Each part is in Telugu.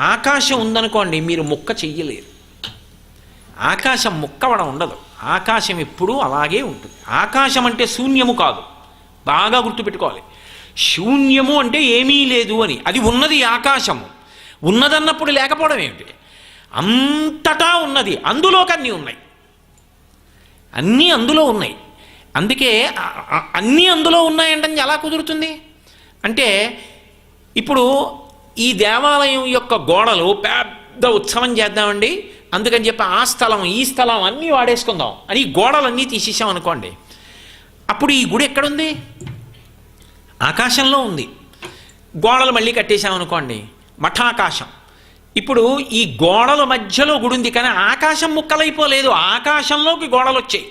ఆకాశం ఉందనుకోండి మీరు ముక్క చెయ్యలేరు. ఆకాశం ముక్కవడం ఉండదు. ఆకాశం ఎప్పుడూ అలాగే ఉంటుంది. ఆకాశం అంటే శూన్యము కాదు. బాగా గుర్తుపెట్టుకోవాలి. శూన్యము అంటే ఏమీ లేదు అని. అది ఉన్నది ఆకాశము. ఉన్నదన్నప్పుడు లేకపోవడం ఏమిటి? అంతటా ఉన్నది. అందులోకి అన్నీ ఉన్నాయి. అన్నీ అందులో ఉన్నాయి. అందుకే అన్నీ అందులో ఉన్నాయంటే ఎలా కుదురుతుంది? అంటే ఇప్పుడు ఈ దేవాలయం యొక్క గోడలు పెద్ద ఉత్సవం చేద్దామండి. అందుకని చెప్పి ఆ స్థలం ఈ స్థలం అన్నీ వాడేసుకుందాం. అని గోడలన్నీ తీసేసాం అనుకోండి. అప్పుడు ఈ గుడి ఎక్కడుంది? ఆకాశంలో ఉంది. గోడలు మళ్ళీ కట్టేశాం అనుకోండి. మఠాకాశం. ఇప్పుడు ఈ గోడల మధ్యలో గుడి ఉంది కానీ ఆకాశం ముక్కలైపోలేదు. ఆకాశంలోకి గోడలు వచ్చాయి.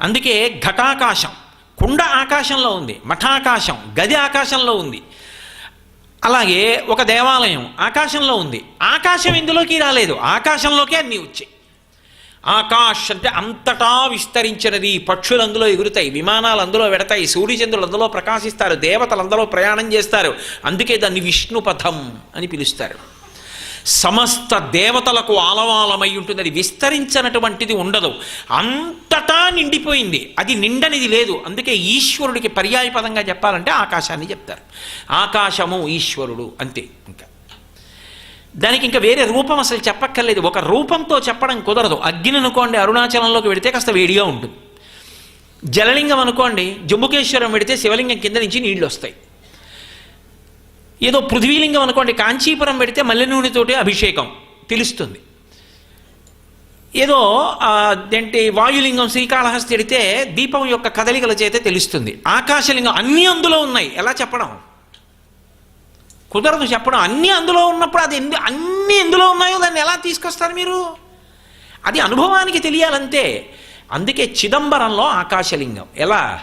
అందుకే ఘటాకాశం. కుండ ఆకాశంలో ఉంది. మఠాకాశం. గది ఆకాశంలో ఉంది. అలాగే ఒక దేవాలయం ఆకాశంలో ఉంది. ఆకాశం ఇందులోకి రాలేదు. ఆకాశంలోకే అన్నీ వచ్చాయి. ఆకాశ్ అంటే అంతటా విస్తరించినది. పక్షులు అందులో ఎగురుతాయి. విమానాలు అందులో వెడతాయి. సూర్యచంద్రులు అందులో ప్రకాశిస్తారు. దేవతలు అందులో ప్రయాణం చేస్తారు. అందుకే దాన్ని విష్ణుపథం అని పిలుస్తారు. సమస్త దేవతలకు ఆలవాలమై ఉంటుంది. అది విస్తరించినటువంటిది ఉండదు. అంతటా నిండిపోయింది. అది నిండనిది లేదు. అందుకే ఈశ్వరుడికి పర్యాయపదంగా చెప్పాలంటే ఆకాశాన్ని చెప్తారు. ఆకాశము ఈశ్వరుడు అంతే ఇంకా. దానికి ఇంకా వేరే రూపం అసలు చెప్పక్కర్లేదు. ఒక రూపంతో చెప్పడం కుదరదు. అగ్ని అనుకోండి అరుణాచలంలోకి వెడితే కాస్త వేడిగా ఉంటుంది. జలలింగం అనుకోండి జంబుకేశ్వరం పెడితే శివలింగం కింద నుంచి నీళ్ళు వస్తాయి. ఏదో పృథ్వీలింగం అనుకోండి కాంచీపురం పెడితే మల్లె నూనెతోటి అభిషేకం తెలుస్తుంది. ఏదో ఏంటి వాయులింగం శ్రీకాళహస్తి ఎడితే దీపం యొక్క కదలికల చేత తెలుస్తుంది. ఆకాశలింగం అన్నీ అందులో ఉన్నాయి. ఎలా చెప్పడం? కుదరదు చెప్పడం. అన్నీ అందులో ఉన్నప్పుడు అది ఎందు అన్నీ ఎందులో ఉన్నాయో దాన్ని ఎలా తీసుకొస్తారు మీరు? అది అనుభవానికి తెలియాలంతే. అందుకే చిదంబరంలో ఆకాశలింగం. ఎలా?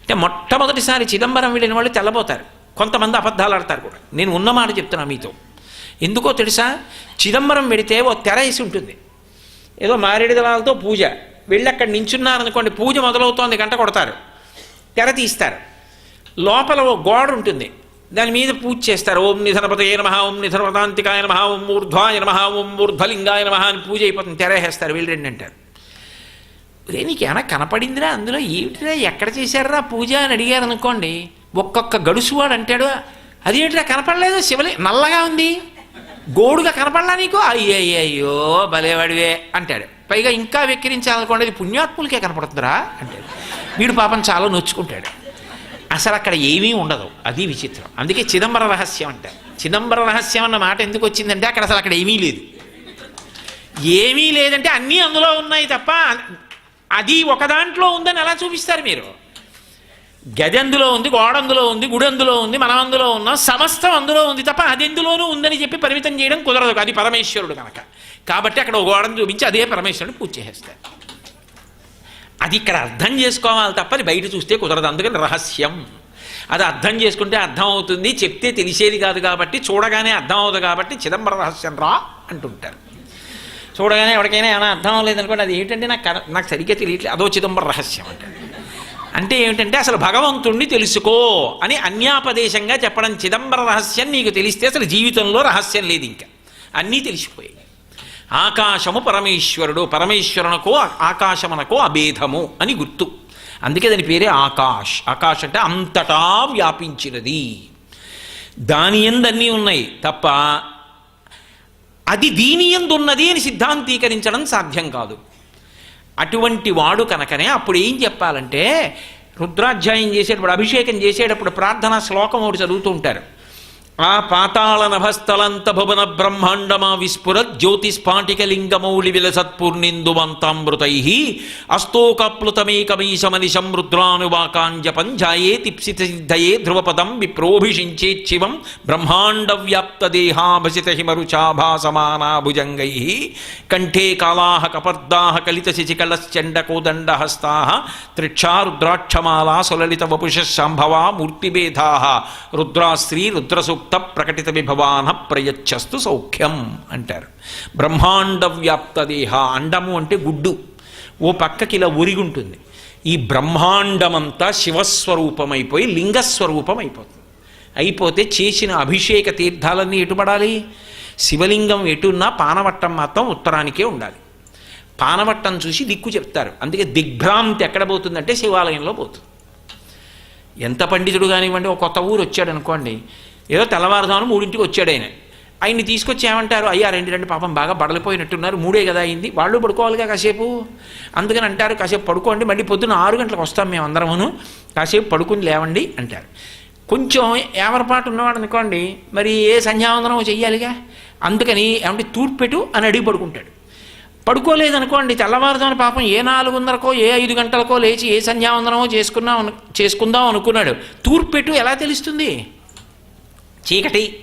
అంటే మొట్టమొదటిసారి చిదంబరం వెళ్ళిన వాళ్ళు తెల్లబోతారు. కొంతమంది అబద్ధాలు ఆడతారు కూడా. నేను ఉన్నమాట చెప్తున్నా మీతో. ఎందుకో తెలుసా? చిదంబరం వెడితే ఓ తెర వేసి ఉంటుంది. ఏదో మారేడు దళాలతో పూజ. వెళ్ళి అక్కడ నించున్నారనుకోండి పూజ మొదలవుతోంది గంట కొడతారు. తెర తీస్తారు. లోపల ఓ గోడ ఉంటుంది. దాని మీద పూజ చేస్తారు. ఓం నిధనపతయ నమ ఓం నిధనపతాంతికాయ నమ ఓం ఊర్ధ్వాయ నమ ఓం ఊర్ధ్వలింగాయ నమ అని పూజ అయిపోతుంది. తెరేసేస్తారు వీళ్ళు రెండు అంటారు. రే నీకు ఏమైనా కనపడిందిరా అందులో? ఏమిటిరా? ఎక్కడ చేశారా పూజ అని అడిగారు అనుకోండి ఒక్కొక్క గడుసువాడు అంటాడు అదేంటిరా కనపడలేదు? శివలి నల్లగా ఉంది. గోడుగా కనపడలా నీకు? అయ్యయ్యో భలేవాడివే అంటాడు. పైగా ఇంకా వెక్కిరించాలనుకోండి అది పుణ్యాత్ములకే కనపడుతుందిరా అంటాడు. వీడు పాపం చాలా నొచ్చుకుంటాడు. అసలు అక్కడ ఏమీ ఉండదు. అది విచిత్రం. అందుకే చిదంబర రహస్యం అంటారు చిదంబర రహస్యం అన్న మాట ఎందుకు వచ్చిందంటే అక్కడ అసలు అక్కడ ఏమీ లేదు. ఏమీ లేదంటే అన్నీ అందులో ఉన్నాయి తప్ప అది ఒక దాంట్లో ఉందని ఎలా చూపిస్తారు మీరు. గది అందులో ఉంది గోడ అందులో ఉంది గుడి అందులో ఉంది మనం అందులో ఉన్నాం సమస్తం అందులో ఉంది తప్ప అది ఎందులోనూ ఉందని చెప్పి పరిమితం చేయడం కుదరదు. అది పరమేశ్వరుడు కనుక కాబట్టి అక్కడ ఒక గోడను చూపించి అదే పరమేశ్వరుడు పూజ చేసేస్తారు అది ఇక్కడ అర్థం చేసుకోవాలి తప్ప అది బయట చూస్తే కుదరదు. అందుకని రహస్యం. అది అర్థం చేసుకుంటే అర్థం అవుతుంది చెప్తే తెలిసేది కాదు కాబట్టి చూడగానే అర్థం అవుతుంది కాబట్టి చిదంబర రహస్యం రా అంటుంటారు. చూడగానే ఎవరికైనా ఏమైనా అర్థం అవ్వలేదనుకోండి అది ఏంటంటే నాకు నాకు సరిగ్గా తెలియట్లేదు అదో చిదంబర రహస్యం అంటే అంటే ఏమిటంటే అసలు భగవంతుణ్ణి తెలుసుకో అని అన్యాపదేశంగా చెప్పడం చిదంబర రహస్యం నీకు తెలిస్తే అసలు జీవితంలో రహస్యం లేదు ఇంకా. అన్నీ తెలిసిపోయాయి. ఆకాశము పరమేశ్వరుడు పరమేశ్వరునకో ఆకాశమునకో అభేదము అని గుర్తు. అందుకే దాని పేరే ఆకాష్ ఆకాష్ అంటే అంతటా వ్యాపించినది. దాని ఎందన్నీ ఉన్నాయి తప్ప అది దీని ఎందున్నది అని సిద్ధాంతీకరించడం సాధ్యం కాదు. అటువంటి వాడు కనుకనే అప్పుడు ఏం చెప్పాలంటే రుద్రాధ్యాయం చేసేటప్పుడు అభిషేకం చేసేటప్పుడు ప్రార్థనా శ్లోకం ఒకటి చదువుతూ ఉంటారు. ఆ పాతాళ నభస్థలంత భువన బ్రహ్మాండమా విస్ఫుర జ్యోతిస్ఫాటిక లింగమౌళి విలసత్పూర్ణిందువంతామృతై అస్తోకప్లుతమేకమీశమనిశం రుద్రానువాకాంజపం జాయే తిప్సిత సిద్ధయే ధ్రువపదం విప్రోభిషించేచ్చివం బ్రహ్మాండ హిమరుచాభాసమానాభుజంగై కంఠే కాళాహ కపర్దాహ కలిత శిచికళశ్చండ త్రిక్షారుద్రాక్షమాలా సులలిత వపుష శాంభవా మూర్తిభేదా రుద్రాశ్రీ రుద్రసూక్త ప్రకటిత విభవాన ప్రయచ్చస్తు సౌఖ్యం అంటారు. బ్రహ్మాండ వ్యాప్త దేహ అండము అంటే గుడ్డు. ఓ పక్కకి ఇలా ఒరిగుంటుంది. ఈ బ్రహ్మాండమంతా శివస్వరూపమైపోయి లింగస్వరూపం అయిపోతుంది అయిపోతే చేసిన అభిషేక తీర్థాలన్నీ ఎటుపడాలి? శివలింగం ఎటున్నా పానవట్టం మాత్రం ఉత్తరానికే ఉండాలి. పానవట్టం చూసి దిక్కు చెప్తారు. అందుకే దిగ్భ్రాంతి ఎక్కడ పోతుందంటే శివాలయంలో పోతుంది. ఎంత పండితుడు కానివ్వండి ఒక కొత్త ఊరు వచ్చాడు అనుకోండి ఏదో తెల్లవారుదామని మూడింటికి వచ్చాడు ఆయన. ఆయన్ని తీసుకొచ్చి ఏమంటారు? అయ్యా రెండు రెండు పాపం బాగా బడలిపోయినట్టున్నారు మూడే కదా అయింది. వాళ్ళు పడుకోవాలిగా కాసేపు? అందుకని అంటారు కాసేపు పడుకోండి మళ్ళీ పొద్దున్న ఆరు గంటలకు వస్తాం మేము అందరమును. కాసేపు పడుకుని లేవండి అంటారు. కొంచెం ఏమరపాటు ఉన్నవాడు అనుకోండి మరి ఏ సంధ్యావందనం చెయ్యాలిగా? అందుకని ఏమంటే తూర్పెటు అని అడిగి పడుకుంటాడు. పడుకోలేదనుకోండి తెల్లవారుజామున పాపం ఏ నాలుగున్నరకో ఏ ఐదు గంటలకో లేచి ఏ సంధ్యావందనమో చేసుకున్నాం చేసుకుందాం అనుకున్నాడు. తూర్పెటు ఎలా తెలుస్తుంది? చీకటి.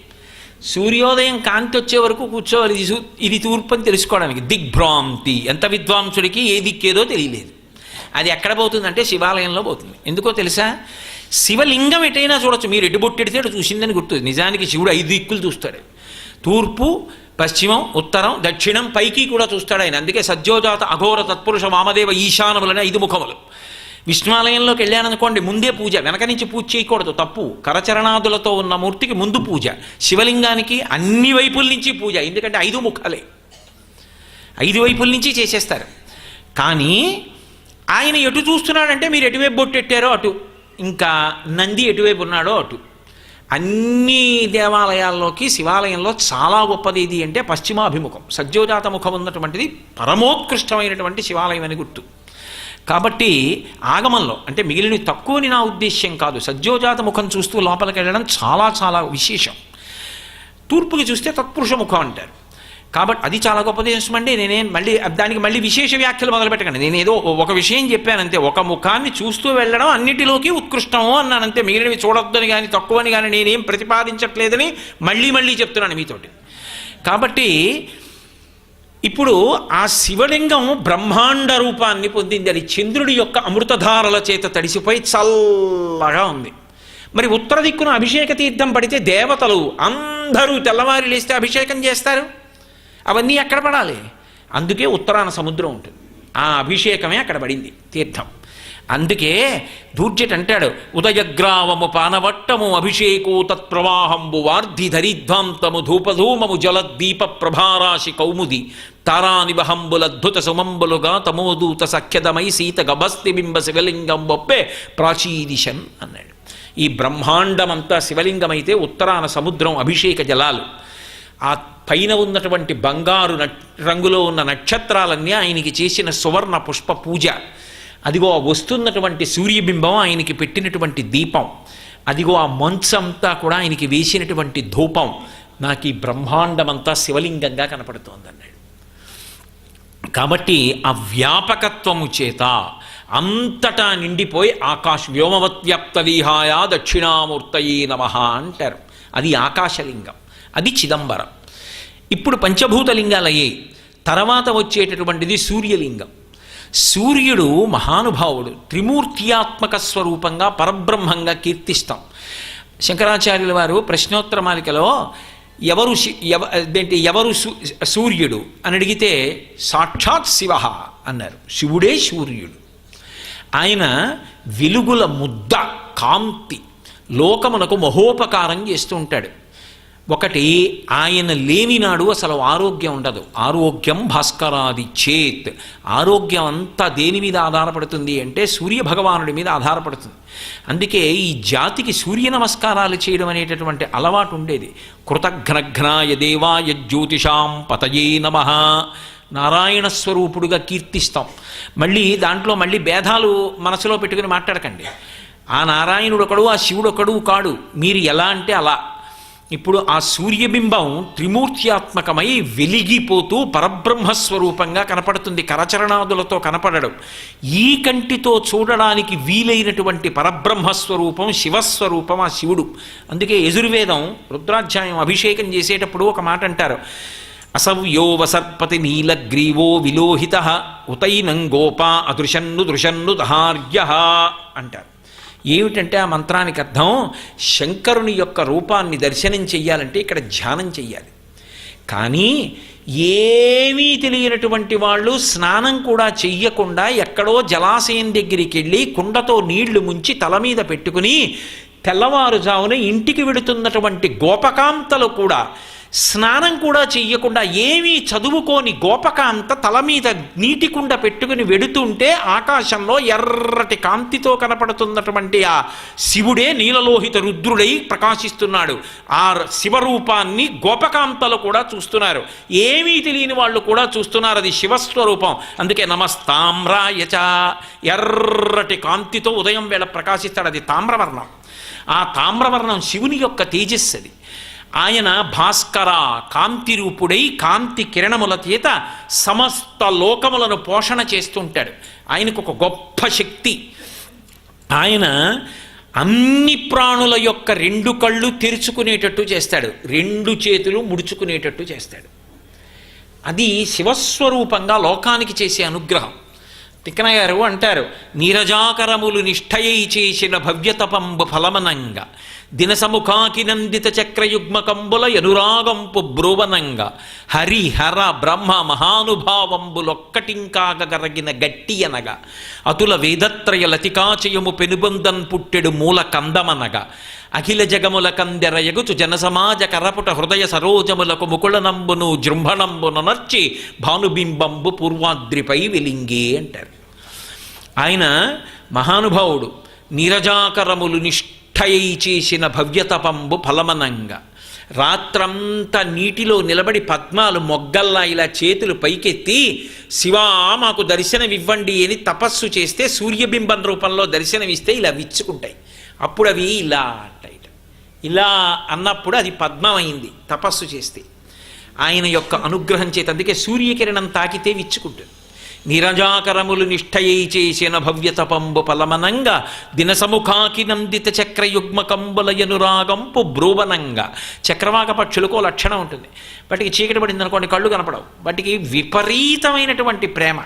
సూర్యోదయం కాంతి వచ్చే వరకు కూర్చోవాలి. ఇది ఇది తూర్పు అని తెలుసుకోవడానికి. దిగ్భ్రాంతి. ఎంత విద్వాంసుడికి ఏ దిక్కేదో తెలియలేదు. అది ఎక్కడ పోతుందంటే శివాలయంలో పోతుంది. ఎందుకో తెలుసా? శివలింగం ఎటైనా చూడొచ్చు. మీరు ఎటు బొట్టెడితే చూసిందని గుర్తు నిజానికి శివుడు ఐదు దిక్కులు చూస్తాడు. తూర్పు పశ్చిమం ఉత్తరం దక్షిణం పైకి కూడా చూస్తాడు ఆయన. అందుకే సద్యోజాత అఘోర తత్పురుష వామదేవ ఈశానములనే ఐదు ముఖములు. విష్ణువాలయంలోకి వెళ్ళాననుకోండి ముందే పూజ. వెనక నుంచి పూజ చేయకూడదు తప్పు. కరచరణాదులతో ఉన్న మూర్తికి ముందు పూజ. శివలింగానికి అన్ని వైపుల నుంచి పూజ. ఎందుకంటే ఐదు ముఖాలే. ఐదు వైపుల నుంచి చేసేస్తారు. కానీ ఆయన ఎటు చూస్తున్నాడంటే మీరు ఎటువైపు బొట్టెట్టారో అటు. ఇంకా నంది ఎటువైపు ఉన్నాడో అటు. అన్ని దేవాలయాల్లోకి శివాలయంలో చాలా గొప్పది ఇది అంటే పశ్చిమాభిముఖం. సజ్జోజాత ముఖం ఉన్నటువంటిది పరమోత్కృష్టమైనటువంటి శివాలయం అని గుర్తు. కాబట్టి ఆగమంలో అంటే మిగిలిన తక్కువని నా ఉద్దేశ్యం కాదు. సద్యోజాత ముఖం చూస్తూ లోపలికి వెళ్ళడం చాలా చాలా విశేషం. తూర్పుకి చూస్తే తత్పురుష ముఖం అంటారు. కాబట్టి అది చాలా గొప్ప దేశం అండి. నేనేం మళ్ళీ దానికి మళ్ళీ విశేష వ్యాఖ్యలు మొదలుపెట్టకండి నేను ఏదో ఒక విషయం చెప్పానంతే. ఒక ముఖాన్ని చూస్తూ వెళ్ళడం అన్నిటిలోకి ఉత్కృష్టము అన్నానంతే. మిగిలినవి చూడొద్దని కానీ తక్కువని కానీ నేనేం ప్రతిపాదించట్లేదని మళ్ళీ మళ్ళీ చెప్తున్నాను మీతోటి. కాబట్టి ఇప్పుడు ఆ శివలింగం బ్రహ్మాండ రూపాన్ని పొందింది అది చంద్రుడి యొక్క అమృతధారల చేత తడిసిపోయి చల్లగా ఉంది. మరి ఉత్తర దిక్కున అభిషేక తీర్థం పడితే దేవతలు అందరూ తెల్లవారి లేస్తే అభిషేకం చేస్తారు. అవన్నీ ఎక్కడ పడాలి? అందుకే ఉత్తరాన సముద్రం ఉంటుంది. ఆ అభిషేకమే అక్కడ పడింది తీర్థం. అందుకే దూర్జట్ అంటాడు ఉదయగ్రావము పానవట్టము అభిషేకో తత్ప్రవాహంబు వార్ధి ధరిధ్వాంతము ధూపధూమము జలద్దీప ప్రభారాశి కౌముది తారానివహంబులద్భుత సుమంబులుగా తమోదూత సఖ్యదమై సీత గభస్తి బింబ శివలింగం బొప్పే ప్రాచీదిశన్ అన్నాడు. ఈ బ్రహ్మాండమంతా శివలింగమైతే ఉత్తరాన సముద్రం అభిషేక జలాలు. ఆ పైన ఉన్నటువంటి బంగారు నట్- రంగులో ఉన్న నక్షత్రాలన్నీ ఆయనకి చేసిన సువర్ణ పుష్ప పూజ. అదిగో ఆ వస్తున్నటువంటి సూర్యబింబం ఆయనకి పెట్టినటువంటి దీపం. అదిగో ఆ మంచంతా కూడా ఆయనకి వేసినటువంటి ధూపం. నాకు ఈ బ్రహ్మాండమంతా శివలింగంగా కనపడుతోందన్నాడు. కాబట్టి ఆ వ్యాపకత్వము చేత అంతటా నిండిపోయి ఆకాశ వ్యోమవత్వ్యాప్త విహాయ దక్షిణామూర్తయే నమ అంటారు. అది ఆకాశలింగం. అది చిదంబరం. ఇప్పుడు పంచభూతలింగాలయ్యాయి తర్వాత వచ్చేటటువంటిది సూర్యలింగం. సూర్యుడు మహానుభావుడు త్రిమూర్త్యాత్మక స్వరూపంగా పరబ్రహ్మంగా కీర్తిస్తాం. శంకరాచార్యుల వారు ప్రశ్నోత్తర మాలికలో ఎవరు శి- ఎవరు సూ- సూర్యుడు? అని అడిగితే సాక్షాత్ శివ అన్నారు. శివుడే సూర్యుడు. ఆయన వెలుగుల ముద్ద కాంతి లోకమునకు మహోపకారం చేస్తూ ఉంటాడు. ఒకటి ఆయన లేనినాడు అసలు ఆరోగ్యం ఉండదు. ఆరోగ్యం భాస్కరాది చేత్. ఆరోగ్యం అంతా దేని మీద ఆధారపడుతుంది అంటే సూర్య భగవానుడి మీద ఆధారపడుతుంది. అందుకే ఈ జాతికి సూర్య నమస్కారాలు చేయడం అనేటటువంటి అలవాటు ఉండేది. కృతఘ్నఘ్నాయ దేవాయ జ్యోతిషాం పతయే నమ. నారాయణ స్వరూపుడుగా కీర్తిస్తాం. మళ్ళీ దాంట్లో మళ్ళీ భేదాలు మనసులో పెట్టుకుని మాట్లాడకండి. ఆ నారాయణుడు ఒకడు ఆ శివుడు ఒకడు కాడు. మీరు ఎలా అంటే అలా. ఇప్పుడు ఆ సూర్యబింబం త్రిమూర్త్యాత్మకమై వెలిగిపోతూ పరబ్రహ్మస్వరూపంగా కనపడుతుంది కరచరణాదులతో కనపడడం. ఈ కంటితో చూడడానికి వీలైనటువంటి పరబ్రహ్మస్వరూపం శివస్వరూపం ఆ శివుడు. అందుకే యజుర్వేదం రుద్రాధ్యాయం అభిషేకం చేసేటప్పుడు ఒక మాట అంటారు. అసవ్యో వసర్పతి నీలగ్రీవో విలోహిత ఉతైనం గోపా అదృశన్ను దృశన్ను దహార్య అంటారు. ఏమిటంటే ఆ మంత్రానికి అర్థం? శంకరుని యొక్క రూపాన్ని దర్శనం చెయ్యాలంటే ఇక్కడ ధ్యానం చెయ్యాలి. కానీ ఏమీ తెలియనటువంటి వాళ్ళు స్నానం కూడా చెయ్యకుండా ఎక్కడో జలాశయం దగ్గరికి వెళ్ళి కుండతో నీళ్ళు ముంచి తల మీద పెట్టుకుని తెల్లవారుజామున ఇంటికి వెడుతున్నటువంటి గోపకాంతలు కూడా స్నానం కూడా చెయ్యకుండా ఏమీ చదువుకోని గోపకాంత తల మీద నీటి కుండ పెట్టుకుని వెడుతుంటే ఆకాశంలో ఎర్రటి కాంతితో కనపడుతున్నటువంటి ఆ శివుడే నీలలోహిత రుద్రుడై ప్రకాశిస్తున్నాడు. ఆ శివరూపాన్ని గోపకాంతలు కూడా చూస్తున్నారు. ఏమీ తెలియని వాళ్ళు కూడా చూస్తున్నారు అది శివస్వరూపం. అందుకే నమస్తామ్రాయచ ఎర్రటి కాంతితో ఉదయం వేళ ప్రకాశిస్తాడు అది తామ్రవర్ణం. ఆ తామ్రవర్ణం శివుని యొక్క తేజస్సు అది. ఆయన భాస్కర కాంతి రూపుడై కాంతి కిరణముల చేత సమస్త లోకములను పోషణ చేస్తుంటాడు. ఆయనకు ఒక గొప్ప శక్తి. ఆయన అన్ని ప్రాణుల యొక్క రెండు కళ్ళు తెరుచుకునేటట్టు చేస్తాడు. రెండు చేతులు ముడుచుకునేటట్టు చేస్తాడు. అది శివస్వరూపంగా లోకానికి చేసే అనుగ్రహం. తిక్కన గారు అంటారు నీరజాకరములు నిష్ఠయై చేసిన భవ్యతపంబు ఫలమనంగా. దినసముఖాకి నందిత చక్రయుగ్మకంబుల ఎనురాగంపు బ్రువనంగా హరి హర బ్రహ్మ మహానుభావంబులొక్కటింకాగరగిన గట్టి అనగా అతుల వేదత్రయ లతికాచయము పెనుబందన్ పుట్టెడు మూల కందమనగా అఖిల జగముల కందెరయగుచు జనసమాజ కరపుట హృదయ సరోజములకు ముకుళనంబును జృంభణంబును నర్చి భానుబింబంబు పూర్వాద్రిపై వెలింగే అంటారు. ఆయన మహానుభావుడు నీరజాకరములు నిష్ఠయై చేసిన భవ్యతపంబు ఫలమనంగా రాత్రంతా నీటిలో నిలబడి పద్మాలు మొగ్గల్లా ఇలా చేతులు పైకెత్తి శివా మాకు దర్శనమివ్వండి అని తపస్సు చేస్తే సూర్యబింబం రూపంలో దర్శనమిస్తే ఇలా విచ్చుకుంటాయి అప్పుడు అవి ఇలా అంటాయి ఇలా అన్నప్పుడు అది పద్మమైంది తపస్సు చేస్తే ఆయన యొక్క అనుగ్రహం చేత అందుకే సూర్యకిరణం తాకితే విచ్చుకుంటుంది నిరజాకరములు నిష్ఠయై చేసిన భవ్యతపంబు పలమనంగా దినసముఖాకి నందిత చక్రయుగ్మ కంబులయనురాగంపు బ్రూవనంగా చక్రవాక పక్షులకు లక్షణం ఉంటుంది. వాటికి చీకటి పడింది అనుకోండి కళ్ళు కనపడవు. వాటికి విపరీతమైనటువంటి ప్రేమ.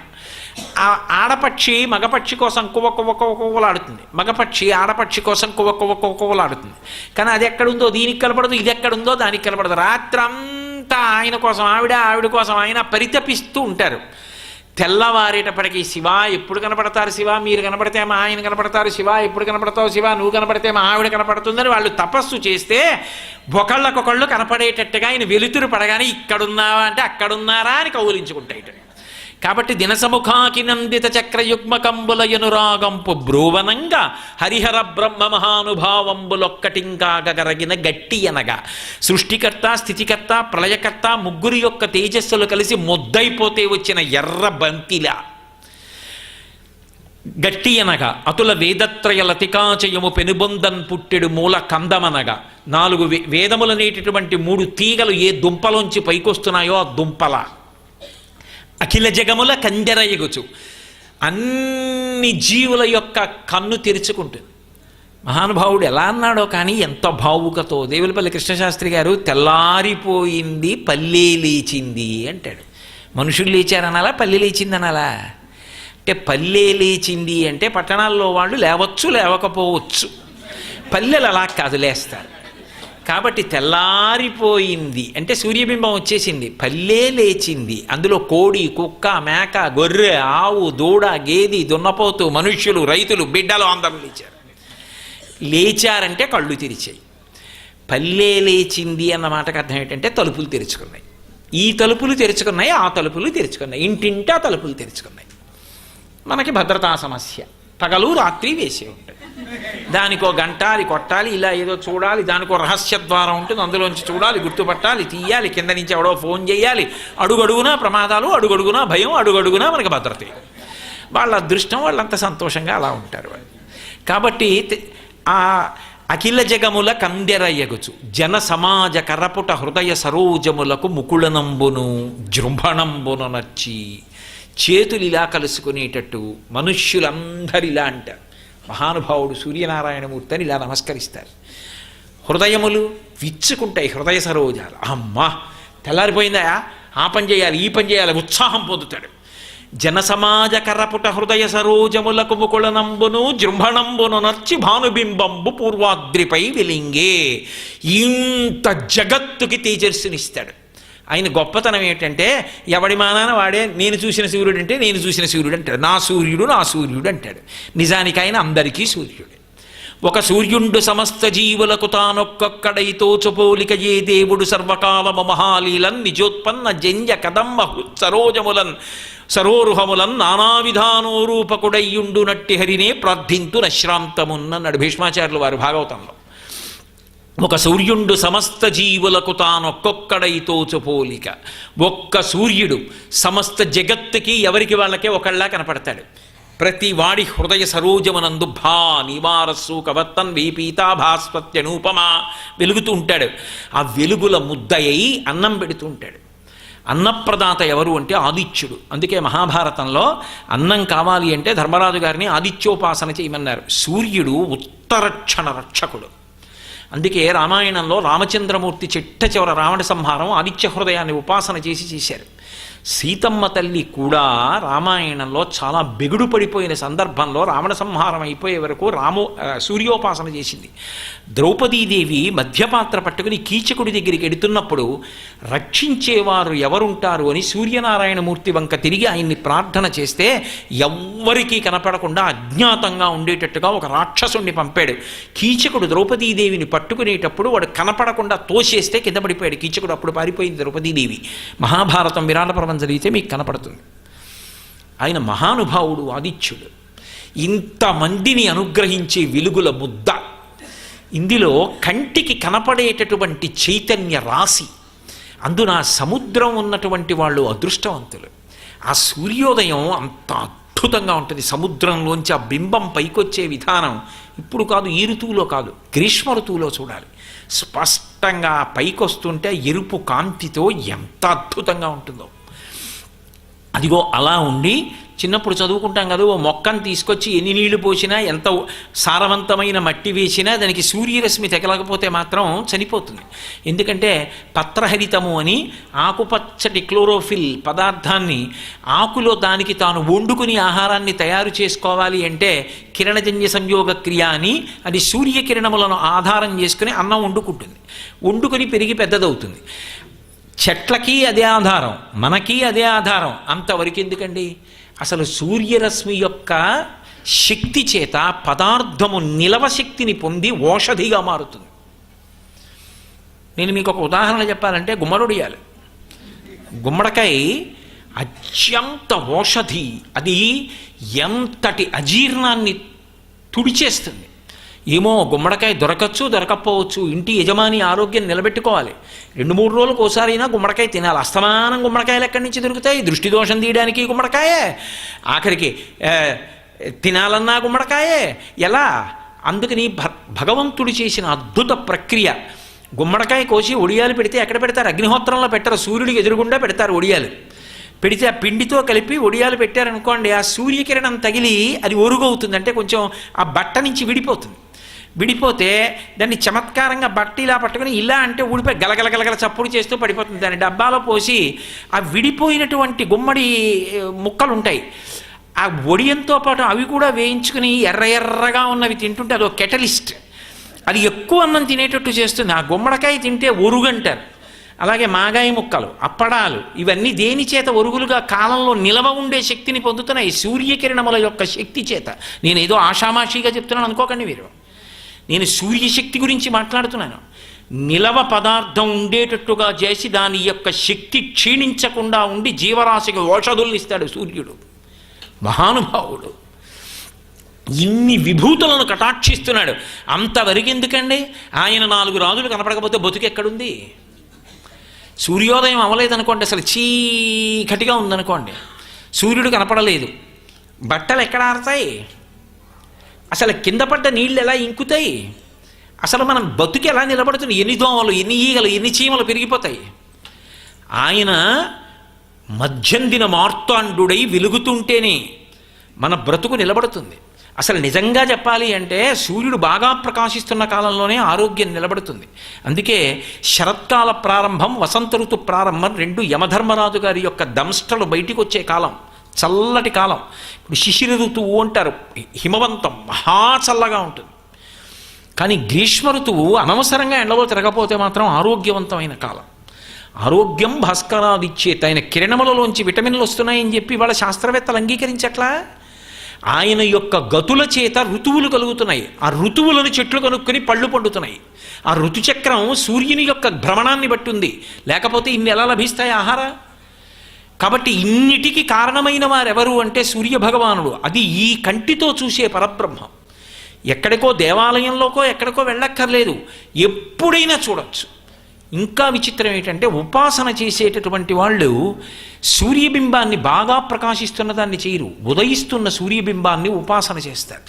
ఆ ఆడపక్షి మగపక్షి కోసం కువ్వ కువ్వ కువ్వ కువ్వలాడుతుంది మగపక్షి ఆడపక్షి కోసం కువ్వ కువ్వ కువ్వ కువ్వలాడుతుంది కానీ అది ఎక్కడుందో దీనికి కనపడదు ఇది ఎక్కడుందో దానికి కనపడదు. రాత్రంతా ఆయన కోసం ఆవిడ ఆవిడ కోసం ఆయన పరితపిస్తూ ఉంటారు. తెల్లవారేటప్పటికి శివ ఎప్పుడు కనపడతారు శివ? మీరు కనపడితే మా ఆయన కనపడతారు శివ. ఎప్పుడు కనపడతావు శివ? నువ్వు కనపడితే మా ఆవిడ కనపడుతుందని వాళ్ళు తపస్సు చేస్తే ఒకళ్ళకొకళ్ళు కనపడేటట్టుగా ఆయన వెలుతురు పడగానే ఇక్కడున్నావా? అంటే అక్కడున్నారా? అని కౌలించుకుంటాయి కాబట్టి దినసముఖాకి నందిత చక్రయుగ్మ కంబులయనురాగంపు బ్రూవనంగా హరిహర బ్రహ్మ మహానుభావంబులొక్కటింకాగరగిన గట్టి అనగా సృష్టికర్త స్థితికర్త ప్రళయకర్త ముగ్గురి యొక్క తేజస్సులు కలిసి ముద్దైపోతే వచ్చిన ఎర్ర బంతిలా. గట్టి అనగా అతుల వేదత్రయ లతికాచయము పెనుబొందన్ పుట్టెడు మూల కందమనగా. నాలుగు వే వేదములనేటటువంటి మూడు తీగలు ఏ దుంపలోంచి పైకొస్తున్నాయో ఆ దుంపల. అఖిల జగముల కందెరయగుచు అన్ని జీవుల యొక్క కన్ను తెరుచుకుంటుంది. మహానుభావుడు ఎలా అన్నాడో కానీ ఎంత భావుకతో దేవులపల్లి కృష్ణశాస్త్రి గారు తెల్లారిపోయింది పల్లె లేచింది అంటాడు. మనుషులు లేచారనాలా పల్లె లేచిందనాలా? అంటే పల్లె లేచింది అంటే పట్టణాల్లో వాళ్ళు లేవచ్చు లేవకపోవచ్చు. పల్లెలు అలా కాదు లేస్తారు. కాబట్టి తెల్లారిపోయింది. అంటే సూర్యబింబం వచ్చేసింది. పల్లె లేచింది. అందులో కోడి కుక్క మేక గొర్రె ఆవు దూడ గేది దున్నపోతు మనుష్యులు రైతులు బిడ్డలు అందరూ లేచారు. లేచారంటే కళ్ళు తెరిచాయి. పల్లె లేచింది అన్న మాటకు అర్థం ఏంటంటే తలుపులు తెరుచుకున్నాయి. ఈ తలుపులు తెరుచుకున్నాయి ఆ తలుపులు తెరుచుకున్నాయి. ఇంటింటా తలుపులు తెరుచుకున్నాయి. మనకి భద్రతా సమస్య. పగలు రాత్రి వేసే ఉంటుంది. దానికో గంటాలి కొట్టాలి ఇలా ఏదో చూడాలి దానికో రహస్య ద్వారం ఉంటుంది అందులోంచి చూడాలి గుర్తుపట్టాలి తీయాలి కింద నుంచి ఎవడో ఫోన్ చేయాలి. అడుగడుగునా ప్రమాదాలు అడుగడుగునా భయం అడుగడుగునా మనకి భద్రత. వాళ్ళ అదృష్టం వాళ్ళంత సంతోషంగా అలా ఉంటారు వాళ్ళు. కాబట్టి ఆ అఖిల జగముల కందెరయ్యగుచు జన సమాజ కరపుట హృదయ సరోజములకు ముకుళనంబును జృంభణంబును నచ్చి చేతులు ఇలా కలుసుకునేటట్టు మనుష్యులందరిలా అంటారు. మహానుభావుడు సూర్యనారాయణమూర్తి అని ఇలా నమస్కరిస్తారు. హృదయములు విచ్చుకుంటాయి హృదయ సరోజాలు. అమ్మా! తెల్లారిపోయిందా ఆ పని చేయాలి ఈ పని చేయాలి ఉత్సాహం పొందుతాడు. జనసమాజ కర్రపుట హృదయ సరోజములకు ముకుళనంబును జృంభణంబును నర్చి భానుబింబంబు పూర్వాద్రిపై వెలింగే. ఇంత జగత్తుకి తేజస్సునిస్తాడు. ఆయన గొప్పతనం ఏంటంటే ఎవడి మానాన వాడే నేను చూసిన సూర్యుడు అంటే నేను చూసిన సూర్యుడు అంటాడు. నా సూర్యుడు నా సూర్యుడు అంటాడు. నిజానికి ఆయన అందరికీ సూర్యుడు. ఒక సూర్యుండు సమస్త జీవులకు తానొక్కొక్కడైతో తోచుపోలిక ఏ దేవుడు సర్వకాలము మహాలీలన్ నిజోత్పన్న జంజ కదంబ సరోజములన్ సరోరుహములన్ నానావిధానోరూపకుడయ్యుండు నట్టి హరినే ప్రార్థింతు నశ్రాంతమున్నన్నాడు భీష్మాచార్యులు వారి భాగవతంలో. ఒక సూర్యుండు సమస్త జీవులకు తానొక్కొక్కడై తోచుపోలిక. ఒక్క సూర్యుడు సమస్త జగత్తుకి ఎవరికి వాళ్ళకే ఒకళ్ళ కనపడతాడు. ప్రతి వాడి హృదయ సరోజమనందు భా నివారస్సు కవత్తన్ వీపీతాభాస్వత్యనూపమా వెలుగుతూ ఉంటాడు. ఆ వెలుగుల ముద్దయ్యి అన్నం పెడుతూ ఉంటాడు అన్నప్రదాత ఎవరు అంటే ఆదిత్యుడు. అందుకే మహాభారతంలో అన్నం కావాలి అంటే ధర్మరాజు గారిని ఆదిత్యోపాసన చేయమన్నారు. సూర్యుడు ఉత్తరక్షణ రక్షకుడు. అందుకే రామాయణంలో రామచంద్రమూర్తి చిట్ట చివర రావణ సంహారం ఆదిత్య హృదయాన్ని ఉపాసన చేసి చేశారు. సీతమ్మ తల్లి కూడా రామాయణంలో చాలా బెగుడు పడిపోయిన సందర్భంలో రావణ సంహారం అయిపోయే వరకు రామో సూర్యోపాసన చేసింది. ద్రౌపదీదేవి మధ్యపాత్ర పట్టుకుని కీచకుడి దగ్గరికి ఎడుతున్నప్పుడు రక్షించేవారు ఎవరుంటారు అని సూర్యనారాయణమూర్తి వంక తిరిగి ఆయన్ని ప్రార్థన చేస్తే ఎవ్వరికీ కనపడకుండా అజ్ఞాతంగా ఉండేటట్టుగా ఒక రాక్షసుణ్ణి పంపాడు. కీచకుడు ద్రౌపదీదేవిని పట్టుకునేటప్పుడు వాడు కనపడకుండా తోసేస్తే కింద పడిపోయాడు. కీచకుడు అప్పుడు పారిపోయింది ద్రౌపదీదేవి. మహాభారతం విరాట పర్వం జరిగితే మీకు కనపడుతుంది. ఆయన మహానుభావుడు ఆదిత్యుడు. ఇంతమందిని అనుగ్రహించే వెలుగుల ముద్ద. ఇందులో కంటికి కనపడేటటువంటి చైతన్య రాశి అందున సముద్రం ఉన్నటువంటి వాళ్ళు అదృష్టవంతులు. ఆ సూర్యోదయం అంత అద్భుతంగా ఉంటుంది. సముద్రంలోంచి ఆ బింబం పైకొచ్చే విధానం ఇప్పుడు కాదు ఈ ఋతువులో కాదు గ్రీష్మ ఋతువులో చూడాలి. స్పష్టంగా పైకొస్తుంటే ఎరుపు కాంతితో ఎంత అద్భుతంగా ఉంటుందో. అదిగో అలా ఉండి చిన్నప్పుడు చదువుకుంటాం కదా ఓ మొక్కను తీసుకొచ్చి ఎన్ని నీళ్ళు పోసినా ఎంత సారవంతమైన మట్టి వేసినా దానికి సూర్యరశ్మి తగలకపోతే మాత్రం చనిపోతుంది. ఎందుకంటే పత్రహరితము అని ఆకుపచ్చటి క్లోరోఫిల్ పదార్థాన్ని ఆకులో దానికి తాను వండుకుని ఆహారాన్ని తయారు చేసుకోవాలి అంటే కిరణజన్య సంయోగ క్రియ అని అది సూర్యకిరణములను ఆధారం చేసుకుని అన్నం వండుకుంటుంది. వండుకొని పెరిగి పెద్దదవుతుంది. చెట్లకి అదే ఆధారం మనకి అదే ఆధారం. అంతవరకు ఎందుకండి? అసలు సూర్యరశ్మి యొక్క శక్తి చేత పదార్థము నిలవ శక్తిని పొంది ఓషధిగా మారుతుంది. నేను మీకు ఒక ఉదాహరణ చెప్పాలంటే గుమ్మడొడియాలు. గుమ్మడికాయ అత్యంత ఓషధి అది ఎంతటి అజీర్ణాన్ని తుడిచేస్తుంది. ఏమో గుమ్మడికాయ దొరకచ్చు దొరకపోవచ్చు. ఇంటి యజమాని ఆరోగ్యం నిలబెట్టుకోవాలి. రెండు మూడు రోజులకు ఒకసారి అయినా గుమ్మడికాయ తినాలి. అస్తమానం గుమ్మడికాయలు ఎక్కడి నుంచి దొరుకుతాయి? దృష్టి దోషం తీయడానికి గుమ్మడికాయే. ఆఖరికి తినాలన్నా గుమ్మడికాయే. ఎలా? అందుకని భ భగవంతుడు చేసిన అద్భుత ప్రక్రియ. గుమ్మడికాయ కోసి ఒడియాలు పెడితే ఎక్కడ పెడతారు? అగ్నిహోత్రంలో పెట్టరు. సూర్యుడికి ఎదురుగుండా పెడతారు ఒడియాలు. పెడితే ఆ పిండితో కలిపి ఒడియాలు పెట్టారనుకోండి ఆ సూర్యకిరణం తగిలి అది ఒరుగవుతుంది అంటే కొంచెం ఆ బట్ట నుంచి విడిపోతుంది. విడిపోతే దాన్ని చమత్కారంగా బట్టి ఇలా పట్టుకుని ఇలా అంటే ఊడిపోయి గలగలగలగల చప్పుడు చేస్తూ పడిపోతుంది. దాన్ని డబ్బాలో పోసి ఆ విడిపోయినటువంటి గుమ్మడి ముక్కలు ఉంటాయి ఆ ఒడియంతో పాటు అవి కూడా వేయించుకుని ఎర్ర ఎర్రగా ఉన్నవి తింటుంటే అదో కెటలిస్ట్. అది ఎక్కువ అన్నం తినేటట్టు చేస్తుంది. ఆ గుమ్మడికాయ తింటే ఒరుగంటారు. అలాగే మాగాయ ముక్కలు అప్పడాలు ఇవన్నీ దేని చేత ఒరుగులుగా కాలంలో నిలవ ఉండే శక్తిని పొందుతున్నాయి? సూర్యకిరణముల యొక్క శక్తి చేత. నేను ఏదో ఆషామాషిగా చెప్తున్నాను అనుకోకండి మీరు. నేను సూర్యశక్తి గురించి మాట్లాడుతున్నాను. నిలవ పదార్థం ఉండేటట్టుగా చేసి దాని యొక్క శక్తి క్షీణించకుండా ఉండి జీవరాశికి ఔషధుల్ని ఇస్తాడు సూర్యుడు. మహానుభావుడు. ఇన్ని విభూతులను కటాక్షిస్తున్నాడు. అంతవరకు ఎందుకండి ఆయన నాలుగు రాజులు కనపడకపోతే బతుకు ఎక్కడుంది? సూర్యోదయం అవ్వలేదనుకోండి అసలు చీకటిగా ఉందనుకోండి. సూర్యుడు కనపడలేదు. బట్టలు ఎక్కడ ఆడతాయి అసలు కింద పడ్డ నీళ్ళు ఎలా ఇంకుతాయి? అసలు మనం బతుకు ఎలా నిలబడుతుంది? ఎన్ని దోమలు ఎన్ని ఈగలు ఎన్ని చీమలు పెరిగిపోతాయి? ఆయన మధ్యందిన మార్తాండుడై వెలుగుతుంటేనే మన బ్రతుకు నిలబడుతుంది. అసలు నిజంగా చెప్పాలి అంటే సూర్యుడు బాగా ప్రకాశిస్తున్న కాలంలోనే ఆరోగ్యం నిలబడుతుంది. అందుకే శరత్కాల ప్రారంభం వసంత ఋతు ప్రారంభం రెండు యమధర్మరాజు గారి యొక్క దంష్టలు బయటికి వచ్చే కాలం. చల్లటి కాలం. ఇప్పుడు శిశిర ఋతువు అంటారు. హిమవంతం మహా చల్లగా ఉంటుంది. కానీ గ్రీష్మ ఋతువు అనవసరంగా ఎండలో తిరగపోతే మాత్రం ఆరోగ్యవంతమైన కాలం. ఆరోగ్యం భాస్కరాదిచ్చేత ఆయన కిరణములలోంచి విటమిన్లు వస్తున్నాయని చెప్పి వాళ్ళ శాస్త్రవేత్తలు అంగీకరించట్లా? ఆయన యొక్క గతుల చేత ఋతువులు కలుగుతున్నాయి. ఆ ఋతువులను చెట్లు కనుక్కొని పళ్ళు పండుతున్నాయి. ఆ ఋతుచక్రం సూర్యుని యొక్క భ్రమణాన్ని బట్టి ఉంది. లేకపోతే ఇన్ని ఎలా లభిస్తాయి ఆహార? కాబట్టి ఇన్నిటికి కారణమైన వారెవరు అంటే సూర్య భగవానుడు అది ఈ కంటితో చూసే పరబ్రహ్మం. ఎక్కడికో దేవాలయంలోకో ఎక్కడికో వెళ్ళక్కర్లేదు. ఎప్పుడైనా చూడొచ్చు. ఇంకా విచిత్రం ఏంటంటే ఉపాసన చేసేటటువంటి వాళ్ళు సూర్యబింబాన్ని బాగా ప్రకాశిస్తున్న దాన్ని చేయరు. ఉదయిస్తున్న సూర్యబింబాన్ని ఉపాసన చేస్తారు.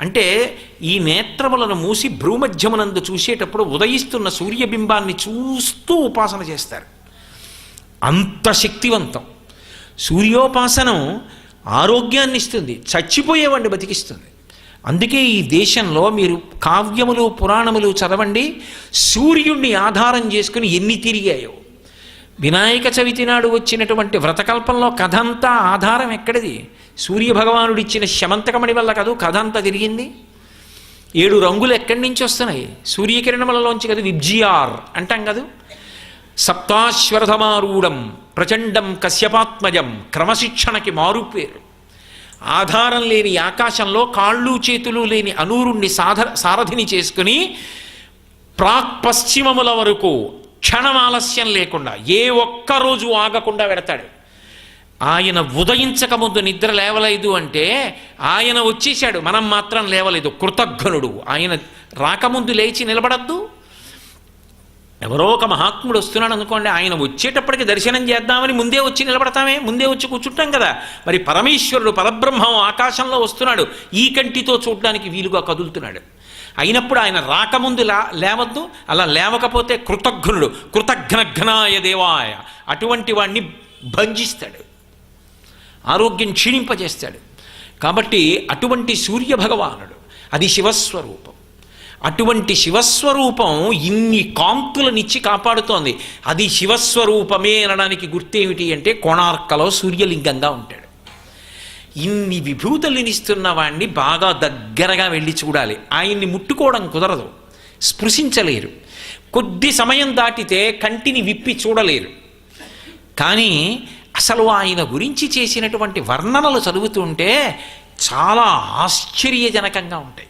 అంటే ఈ నేత్రములను మూసి భ్రూమధ్యమునందు చూసేటప్పుడు ఉదయిస్తున్న సూర్యబింబాన్ని చూస్తూ ఉపాసన చేస్తారు. అంత శక్తివంతం. సూర్యోపాసనం ఆరోగ్యాన్ని ఇస్తుంది చచ్చిపోయేవాడిని బతికిస్తుంది. అందుకే ఈ దేశంలో మీరు కావ్యములు పురాణములు చదవండి సూర్యుణ్ణి ఆధారం చేసుకుని ఎన్ని తిరిగాయో. వినాయక చవితి నాడు వచ్చినటువంటి వ్రతకల్పంలో కథ అంతా ఆధారం ఎక్కడిది? సూర్యభగవానుడు ఇచ్చిన శమంతకమణి వల్ల కదూ కథ అంతా తిరిగింది. ఏడు రంగులు ఎక్కడి నుంచి వస్తున్నాయి? సూర్యకిరణములలోంచి కదా విబ్జిఆర్ అంటాం కదా. సప్తాశ్వరథమారూఢం ప్రచండం కశ్యపాత్మజం క్రమశిక్షణకి మారుపేరు. ఆధారం లేని ఆకాశంలో కాళ్ళు చేతులు లేని అనూరుణ్ణి సాధ సారథిని చేసుకుని ప్రాక్ పశ్చిమముల వరకు క్షణం ఆలస్యం లేకుండా ఏ ఒక్క రోజు ఆగకుండా వెడతాడు. ఆయన ఉదయించక ముందు నిద్ర లేవలేదు అంటే ఆయన వచ్చేశాడు. మనం మాత్రం లేవలేదు. కృతజ్ఞనుడు ఆయన రాకముందు లేచి నిలబడద్దు. ఎవరో ఒక మహాత్ముడు వస్తున్నాడు అనుకోండి ఆయన వచ్చేటప్పటికి దర్శనం చేద్దామని ముందే వచ్చి నిలబడతామే ముందే వచ్చి కూర్చుంటాం కదా. మరి పరమేశ్వరుడు పరబ్రహ్మం ఆకాశంలో వస్తున్నాడు ఈ కంటితో చూడడానికి వీలుగా కదులుతున్నాడు. అయినప్పుడు ఆయన రాకముందు లా లేవద్దు అలా లేవకపోతే కృతఘ్నుడు కృతజ్ఞఘ్నాయ దేవాయ అటువంటి వాణ్ణి భంజిస్తాడు. ఆరోగ్యం క్షీణింపజేస్తాడు. కాబట్టి అటువంటి సూర్య భగవానుడు అది శివస్వరూపం. అటువంటి శివస్వరూపం ఇన్ని కాంతులనిచ్చి కాపాడుతోంది. అది శివస్వరూపమే అనడానికి గుర్తేమిటి అంటే కోణార్కలో సూర్యలింగంగా ఉంటాడు. ఇన్ని విభూతులనిస్తున్న వాణ్ణి బాగా దగ్గరగా వెళ్ళి చూడాలి. ఆయన్ని ముట్టుకోవడం కుదరదు. స్పృశించలేరు. కొద్ది సమయం దాటితే కంటిని విప్పి చూడలేరు. కానీ అసలు ఆయన గురించి చేసినటువంటి వర్ణనలు చదువుతుంటే చాలా ఆశ్చర్యజనకంగా ఉంటాయి.